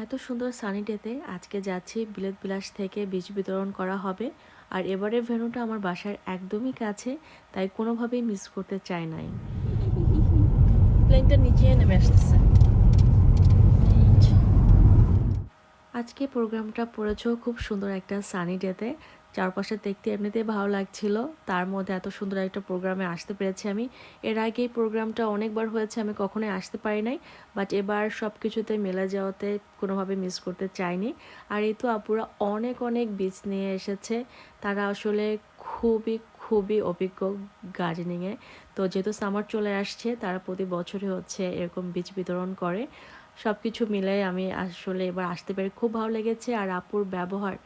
এত সুন্দর সানি ডেতে আজকে যাচ্ছি বিলেত বিলাস থেকে বীজ বিতরণ করা হবে। আর এবারের ভেনুটা আমার বাসার একদমই কাছে তাই কোনোভাবেই মিস করতে চাই নাই। প্লেনটা নিচে নেমে আসতেছে। আজকে প্রোগ্রামটা পড়েছ খুব সুন্দর একটা সানি ডেতে। চারপাশে দেখতে এমনিতেই ভালো লাগছিল। তার মধ্যে এত সুন্দর একটা প্রোগ্রামে আসতে পেরেছি আমি। এর আগে এই প্রোগ্রামটা অনেকবার হয়েছে, আমি কখনোই আসতে পারি নাই। বাট এবার সব কিছুতে মেলা যাওয়াতে কোনোভাবে মিস করতে চাইনি। আর এই তো আপুরা অনেক অনেক বীজ নিয়ে এসেছে। তারা আসলে খুবই খুবই অভিজ্ঞ গার্ডেনিংয়ে তো যেহেতু সামার চলে আসছে, তারা প্রতি বছরই হচ্ছে এরকম বীজ বিতরণ করে। সব কিছু মিলে আমি আসলে এবার আসতে পেরে খুব ভালো লেগেছে। আর আপুর ব্যবহার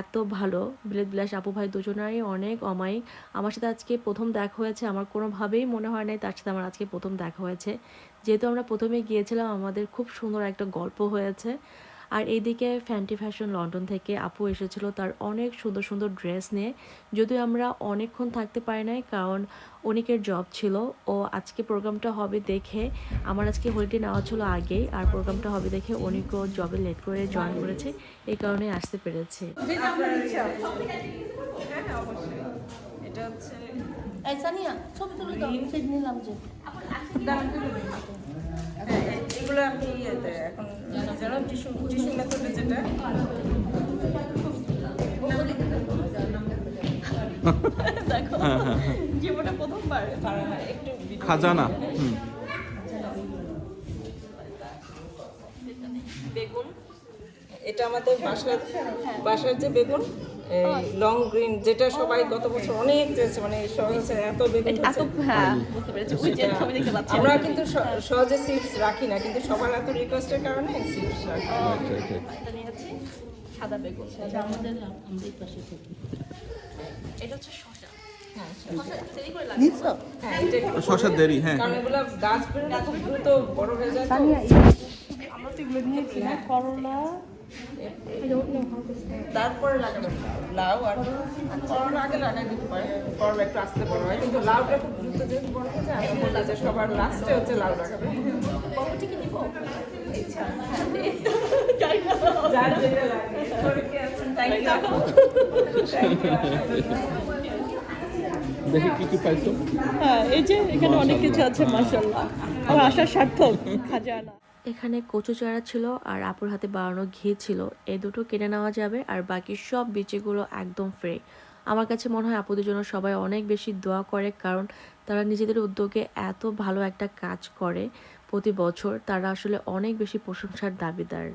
এত ভালো। বিলেত বিলাস আপু ভাই দুজনারই অনেক অমায়িক। আমার সাথে আজকে প্রথম দেখা হয়েছে, আমার কোনোভাবেই মনে হয় নাই তার সাথে আমার আজকে প্রথম দেখা হয়েছে। যেহেতু আমরা প্রথমে গিয়েছিলাম, আমাদের খুব সুন্দর একটা গল্প হয়েছে। আর এইদিকে ফ্যান্টি ফ্যাশন লন্ডন থেকে আপু এসেছিল তার অনেক সুন্দর সুন্দর ড্রেস নিয়ে। যদিও আমরা অনেকক্ষণ থাকতে পারি নাই কারণ অনেকের জব ছিল। ও আজকে প্রোগ্রামটা হবে দেখে আমার আজকে হলিডে নেওয়া ছিল আগেই আর প্রোগ্রামটা হবে দেখে অনেকও জবে লেট করে জয়েন করেছে। এই কারণে আসতে পেরেছে। এটা হচ্ছে এই সানিয়া ছবি তুলে দাও। নিলাম যে। হ্যাঁ, এগুলো আপনি ইয়েতে এখন যারা টিস্যু টিস্যু মেথডে যেটা। দেখো জীবনে প্রথমবার পারা হয় একটু video খাজানা হুম। বেগুন এটা আমাদের বাসার বাসার যে বেগুন। লং গ্রিন যেটা সবাই গত বছর অনেক চেয়েছে মানে সহজে এত বেগুন এত হ্যাঁ বুঝতে পেরেছি। ওই যে সেটা- দেখতে পাচ্ছি। আমরা কিন্তু সহজে সিপস রাখি না কিন্তু সবার এত রিকোয়েস্টের কারণে সিপস রাখি। এটা নিয়েছি সাদা বেগুন। এটা আমাদের আমরা এই পাশে থাকি। এটা হচ্ছে শসা। হ্যাঁ দেরি হ্যাঁ দেরি হ্যাঁ। হয়ে আমরা তো এগুলো নিয়েছি করলা তারপরে লাউ আর করলা আগে লাগাই দিতে পারে। করলা একটু আসতে বড় হয়। কিন্তু লাউটা খুব দ্রুত যেহেতু বড় হয়ে যায় আমি বললাম যে সবার লাস্টে হচ্ছে লাউ লাগাবে। দেখি কি কি পাইছো। হ্যাঁ এই যে এখানে অনেক কিছু আছে মাশাআল্লাহ। আমার আশা সার্থক খাজানা। এখানে কচু চারা ছিল আর আপুর হাতে বাড়ানো ঘি ছিল। এই দুটো কিনে নেওয়া যাবে আর বাকি সব বিচিগুলো একদম ফ্রি আমার কাছে মনে হয় আপুদের জন্য সবাই অনেক বেশি দোয়া করে কারণ তারা নিজেদের উদ্যোগে এত ভালো একটা কাজ করে প্রতি বছর। তারা আসলে অনেক বেশি প্রশংসার দাবিদার।